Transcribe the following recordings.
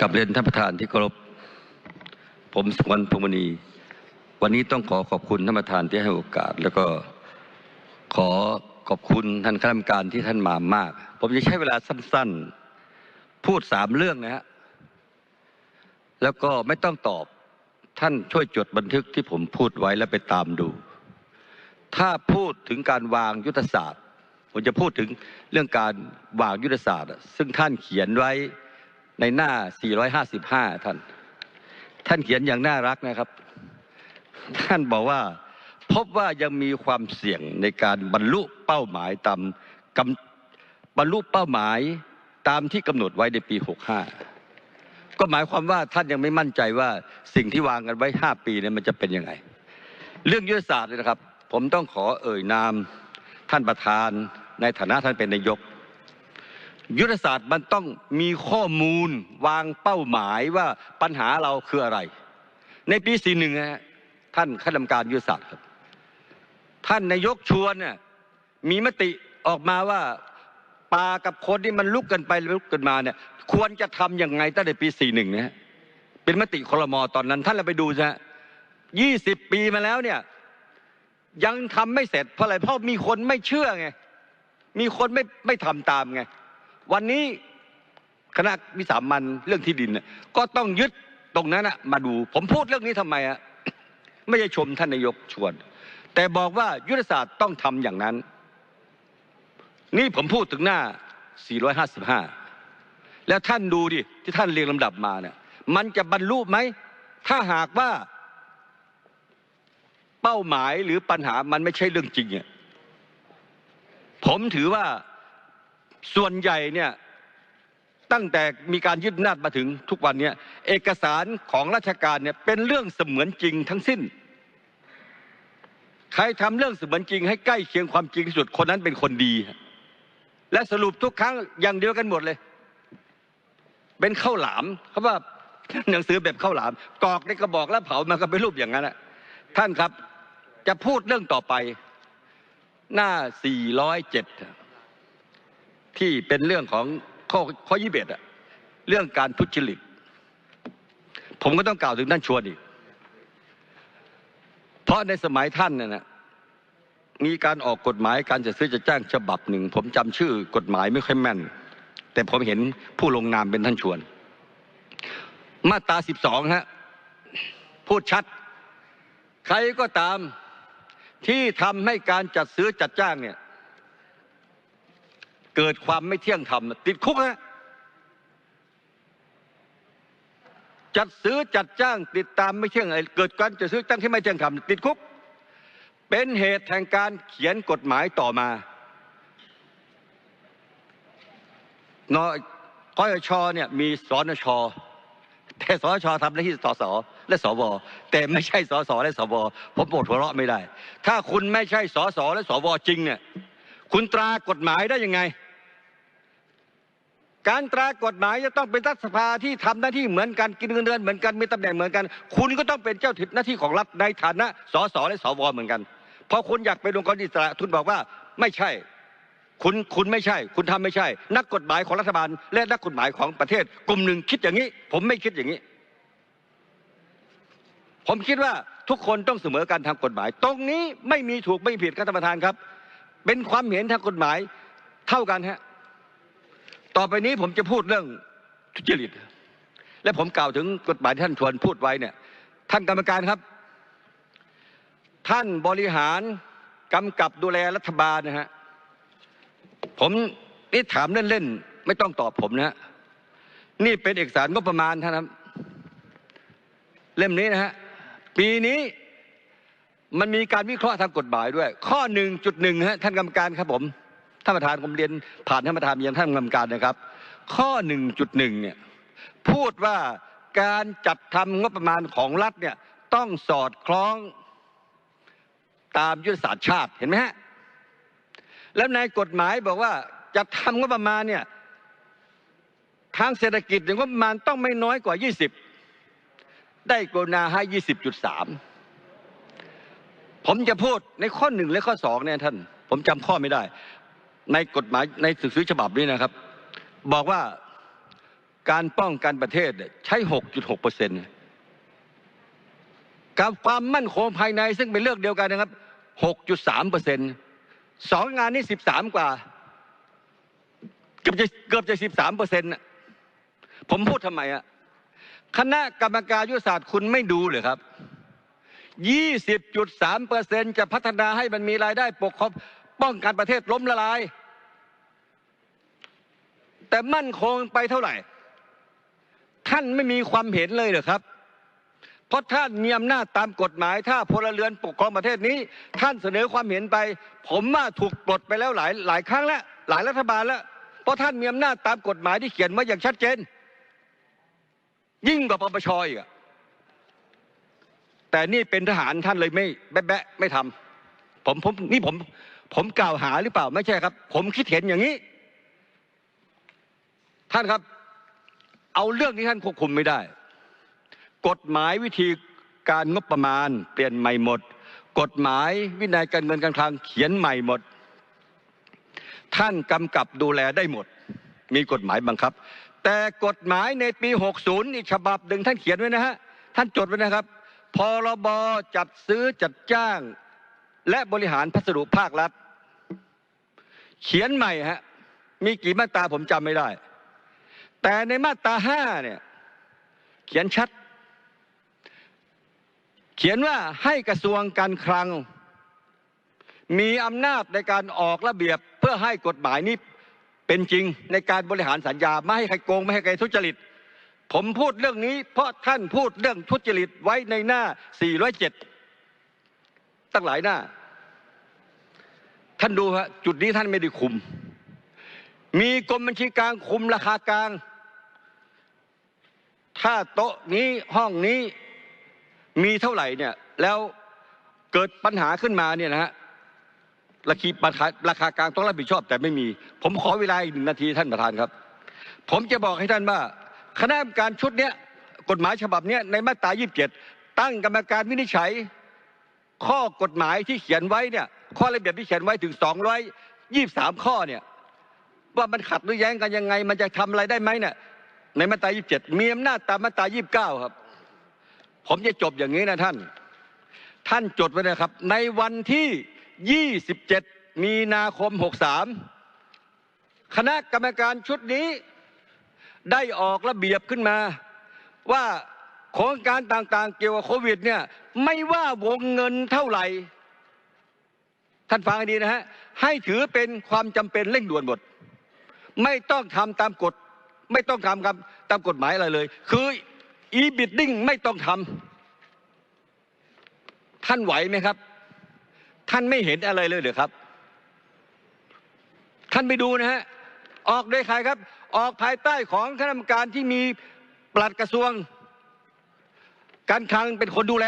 กับเรียนท่านประธานที่เคารพผมสมวันพงมณี วันนี้ต้องขอขอบคุณท่านประธานที่ให้โอกาส แล้วก็ขอขอบคุณท่านคณะกรรมการที่ท่านมามาก ผมจะใช้เวลาสั้น ๆ พูดสามเรื่องนะฮะแล้วก็ไม่ต้องตอบท่านช่วยจดบันทึกที่ผมพูดไว้แล้วไปตามดู ถ้าพูดถึงการวางยุทธศาสตร์ ผมจะพูดถึงเรื่องการวางยุทธศาสตร์ ซึ่งท่านเขียนไว้ ในหน้า 455 ท่าน ท่านเขียนอย่างน่ารักนะครับ ท่านบอกว่า พบว่ายังมีความเสี่ยงในการบรรลุเป้าหมายตามกำบรรลุเป้าหมายตามที่กำหนดไว้ในปี 65 ก็หมายความว่าท่านยังไม่มั่นใจว่าสิ่งที่วางกันไว้ 5 ปีนี่ยมันจะเป็นยังไง เรื่องยุทธศาสตร์เนี่ยนะครับ ผมต้องขอเอ่ยนามท่านประธานในฐานะท่านเป็นนายก ยุทธศาสตร์มันต้องมีข้อมูลวางเป้าหมายว่าปัญหาเราคืออะไร ในปี 41นะฮะท่านคณะกรรมการยุทธศาสตร์ครับ ท่านนายกชวนเนี่ยมีมติออกมาว่าปลากับคนที่มันลุกกันไปลุกกันมาเนี่ย ควรจะทำยังไงตั้งแต่ปี 41นะฮะเป็นมติคลมอตอนนั้น ท่านเราไปดูนะฮะ20ปีมาแล้วเนี่ย ยังทำไม่เสร็จเพราะอะไรเพราะมีคนไม่เชื่อไงมีคนไม่ไม่ทำตามไง วันนี้คณะวิสามันเรื่องที่ดินเนี่ยก็ต้องยึดตรงนั้นมาดู ผมพูดเรื่องนี้ทำไมอะไม่ใช่ชมท่านนายกชวน แต่บอกว่ายุทธศาสตร์ต้องทำอย่างนั้น นี่ผมพูดถึงหน้า 455 แล้วท่านดูดิที่ท่านเรียงลำดับมาเนี่ยมันจะบรรลุไหม ถ้าหากว่าเป้าหมายหรือปัญหามันไม่ใช่เรื่องจริงอะผมถือว่า ส่วนใหญ่เนี่ยตั้งแต่มีการยึดอำนาจมาถึงทุกวันเนี้เอกสารของราชการเนี่ยเป็นเรื่องเสมือนจริงทั้งสิ้น ใครทำเรื่องเสมือนจริง ให้ใกล้เคียงความจริงที่สุดคนนั้นเป็นคนดี และสรุปทุกครั้งอย่างเดียวกันหมดเลย เป็นข้าวหลามเขาว่าหนังสือแบบข้าวหลามกรอกในกระบอกแล้วเผามันก็เป็นรูปอย่างนั้นแหละท่านครับจะพูดเรื่องต่อไปหน้า 407 ที่เป็นเรื่องของข้อข้อยี่สิบอะเรื่องการทุจริตผมก็ต้องกล่าวถึงท่านชวนอีก เพราะในสมัยท่านเนี่ยนะมีการออกกฎหมายการจัดซื้อจัดจ้างฉบับหนึ่ง ผมจำชื่อกฎหมายไม่ค่อยแม่น แต่ผมเห็นผู้ลงนามเป็นท่านชวน มาตราสิบสองฮะพูดชัด ใครก็ตามที่ทำให้การจัดซื้อจัดจ้างเนี่ย เกิดความไม่เที่ยงธรรมติดคุกฮะจัดซื้อจัดจ้างติดตามไม่เที่ยงอะไรเกิดการจัดซื้อจ้างที่ไม่เที่ยงธรรมติดคุก เป็นเหตุแห่งการเขียนกฎหมายต่อมานกยชเนี่ยมีสนชแต่สนชทำหน้าที่สสและสวแต่ไม่ใช่สสและสวผมปวดหัวเราะไม่ได้ ถ้าคุณไม่ใช่สสและสวจริงเนี่ยคุณตรากฎหมายได้ยังไง การตรากฎหมายจะต้องเป็นรัฐสภาที่ทำหน้าที่เหมือนกันกินเงินเดือนเหมือนกันมีตำแหน่งเหมือนกัน คุณก็ต้องเป็นเจ้าหน้าที่ของรัฐในฐานะสสและสวเหมือนกันพอคุณอยากเป็นองค์กรอิสระคุณบอกว่าไม่ใช่ คุณคุณไม่ใช่ คุณทำไม่ใช่ นักกฎหมายของรัฐบาล และนักกฎหมายของประเทศ กลุ่มหนึ่งคิดอย่างนี้ ผมไม่คิดอย่างนี้ ผมคิดว่าทุกคนต้องเสมอการทางกฎหมาย ตรงนี้ไม่มีถูกไม่มีผิดครับท่านประธานครับ เป็นความเห็นทางกฎหมายเท่ากันฮะ ต่อไปนี้ผมจะพูดเรื่องทุจริตและผมกล่าวถึงกฎหมายที่ท่านชวนพูดไว้เนี่ยท่านกรรมการครับ ท่านบริหารกำกับดูแลรัฐบาลนะฮะผมนี่ถามเล่นๆไม่ต้องตอบผมนะฮะนี่เป็นเอกสารงบประมาณท่านครับเล่มนี้นะฮะปีนี้มันมีการวิเคราะห์ทางกฎหมายด้วย ข้อหนึ่งจุดหนึ่งฮะท่านกรรมการครับผม ท่านประธานผมเรียนผ่านท่านประธานยังท่านกรรมการนะครับ ข้อหนึ่งจุดหนึ่งเนี่ยพูดว่าการจัดทำงบประมาณของรัฐเนี่ยต้องสอดคล้องตามยุทธศาสตร์ชาติเห็นไหมฮะแล้วในกฎหมายบอกว่าจะทำงบประมาณเนี่ยทางเศรษฐกิจเนี่ยงบประมาณต้องไม่น้อยกว่า 20 ได้กรุณาให้ 20.3 ผมจะพูดในข้อหนึ่งและข้อสองเนี่ยท่าน ผมจำข้อไม่ได้ ในกฎหมายในสื่อฉบับนี้นะครับ บอกว่าการป้องกันประเทศใช้ 6.6เปอร์เซ็นต์กับความมั่นคงภายในซึ่งเป็นเรื่องเดียวกันนะครับ 6.3เปอร์เซ็นต์สองงานนี้ 13 กว่า เกือบจะเกือบจะ13เปอร์เซ็นต์ผมพูดทำไมอะคณะกรรมการยุทธศาสตร์คุณไม่ดูเลยครับ 20.3เปอร์เซ็นต์จะพัฒนาให้มันมีรายได้ปกครอง ป้องกันประเทศล้มละลายแต่มั่นคงไปเท่าไหร่ ท่านไม่มีความเห็นเลยเหรอครับ เพราะท่านมีอำนาจตามกฎหมาย ถ้าพลเรือนปกครองประเทศนี้ ท่านเสนอความเห็นไป ผมว่าถูกปลดไปแล้วหลายหลายครั้งแล้วหลายรัฐบาลแล้วเพราะท่านมีอำนาจตามกฎหมายที่เขียนไว้อย่างชัดเจน ยิ่งกว่าปปชอีกแต่นี่เป็นทหารท่านเลยไม่แบะแบะไม่ทำผมผมนี่ผม ผมกล่าวหาหรือเปล่าไม่ใช่ครับ ผมคิดเห็นอย่างนี้ท่านครับ เอาเรื่องที่ท่านควบคุมไม่ได้ กฎหมายวิธีการงบประมาณ เปลี่ยนใหม่หมด กฎหมายวินัยการเงินการคลังเขียนใหม่หมด ท่านกำกับดูแลได้หมด มีกฎหมายบังคับ แต่กฎหมายในปี 60 อีกฉบับหนึ่งท่านเขียนไว้นะฮะท่านจดไว้นะครับพรบจัดซื้อจัดจ้าง และบริหารพัสดุภาครัฐเขียนใหม่ฮะมีกี่มาตราผมจำไม่ได้ แต่ในมาตราห้าเนี่ยเขียนชัด เขียนว่าให้กระทรวงการคลัง มีอำนาจในการออกระเบียบเพื่อให้กฎหมายนี้เป็นจริงในการบริหารสัญญาไม่ให้ใครโกงไม่ให้ใครทุจริต ผมพูดเรื่องนี้ เพราะท่านพูดเรื่องทุจริตไว้ในหน้า 407 ตั้งหลายหน้า ท่านดูฮะจุดนี้ท่านไม่ได้คุม มีกรมบัญชีกลางคุมราคากลาง ถ้าโต๊ะนี้ห้องนี้มีเท่าไหร่เนี่ยแล้วเกิดปัญหาขึ้นมาเนี่ยนะฮะราคาราคาราคากลางต้องรับผิดชอบแต่ไม่มี ผมขอเวลาอีกหนึ่งนาทีท่านประธานครับ ผมจะบอกให้ท่านว่า คณะกรรมการชุดเนี้ยกฎหมายฉบับเนี้ยในมาตรา 27 ตั้งกรรมการวินิจฉัย ข้อกฎหมายที่เขียนไว้เนี่ยข้อระเบียบที่เขียนไว้ถึง223 ข้อเนี่ยว่ามันขัดหรือแย้งกันยังไง มันจะทำอะไรได้ไหมเนี่ยในมาตรา 27 มีอำนาจตามมาตรา 29 ครับ ผมจะจบอย่างนี้นะท่าน ท่านจดไว้นะครับ ในวันที่ 27 มีนาคม 63 คณะกรรมการชุดนี้ได้ออกระเบียบขึ้นมาว่า โครงการต่างๆ เกี่ยวกับโควิดเนี่ยไม่ว่าวงเงินเท่าไหร่ ท่านฟังให้ดีนะฮะ ให้ถือเป็นความจำเป็นเร่งด่วนหมด ไม่ต้องทำตามกฎ ไม่ต้องทำครับตามกฎหมายอะไรเลย คืออีบิดดิ้งไม่ต้องทำท่านไหวไหมครับ ท่านไม่เห็นอะไรเลยเหรือครับ ท่านไปดูนะฮะ ออกโดยใครครับ ออกภายใต้ของคณะกรรมการที่มีปลัดกระทรวง การคลังเป็นคนดูแล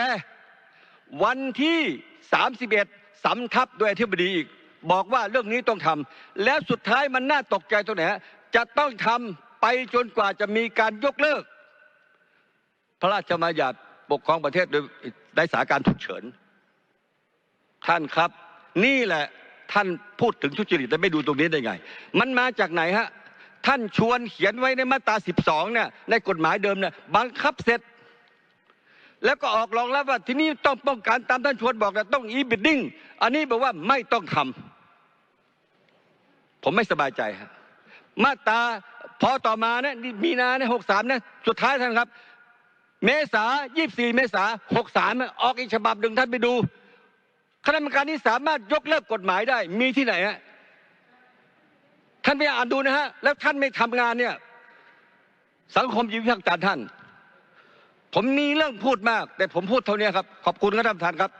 วันที่31สำทับโดยอธิบดีอีกบอกว่าเรื่องนี้ต้องทำแล้วสุดท้ายมันน่าตกใจตรงไหนจะต้องทำไปจนกว่าจะมีการยกเลิก พระราชบัญญัติปกครองประเทศโดยในสาการฉุกเฉิน ท่านครับ นี่แหละท่านพูดถึงทุจริตแต่ไม่ดูตรงนี้ได้ไง มันมาจากไหนฮะ ท่านชวนเขียนไว้ในมาตรา 12 เนี่ยในกฎหมายเดิมเนี่ยบังคับเสร็จ แล้วก็ออกรองรับว่าที่นี่ต้องป้องกันตามท่านชวนบอกนะต้องอีบิดดิ้งอันนี้บอกว่าไม่ต้องทำผมไม่สบายใจฮะมาตราพอต่อมาเนี่ยมีนาเนี่ยหกสามเนี่ยสุดท้ายท่านครับ เมษายี่สี่เมษาหกสามออกอีกฉบับหนึ่งท่านไปดูคณะกรรมการนี้สามารถยกเลิกกฎหมายได้ มีที่ไหนฮะท่านไปอ่านดูนะฮะแล้วท่านไม่ทำงานเนี่ย สังคมยิวิพากษ์จารท่าน ผมมีเรื่องพูดมากแต่ผมพูดเท่านี้ครับขอบคุณครับท่านประธานครับ